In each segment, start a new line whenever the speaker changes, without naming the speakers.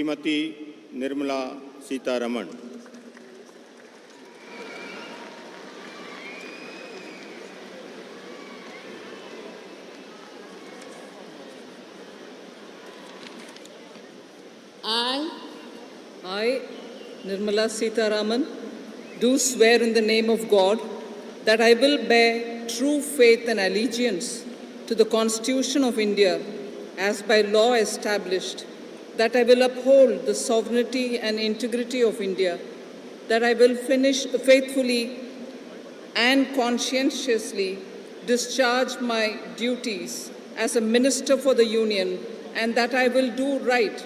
Shrimati Nirmala Sitharaman
I,
I, Nirmala Sitaraman, do swear in the name of God that I will bear true faith and allegiance to the Constitution of India as by law established, that I will uphold the sovereignty and integrity of India, that I will finish faithfully and conscientiously discharge my duties as a minister for the Union, and that I will do right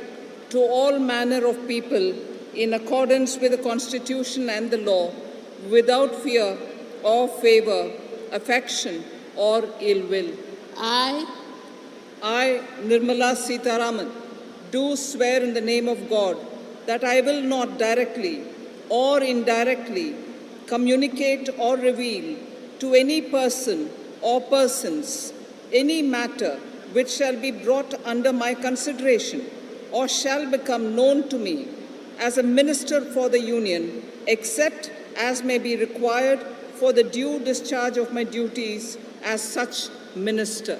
to all manner of people in accordance with the Constitution and the law, without fear or favor, affection or ill will.
I,
I, Nirmala Sitaraman, do swear in the name of God that I will not directly or indirectly communicate or reveal to any person or persons any matter which shall be brought under my consideration or shall become known to me as a minister for the Union, except as may be required for the due discharge of my duties as such minister.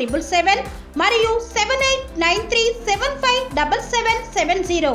triple seven మరియు seven eight nine three seven five double seven seven zero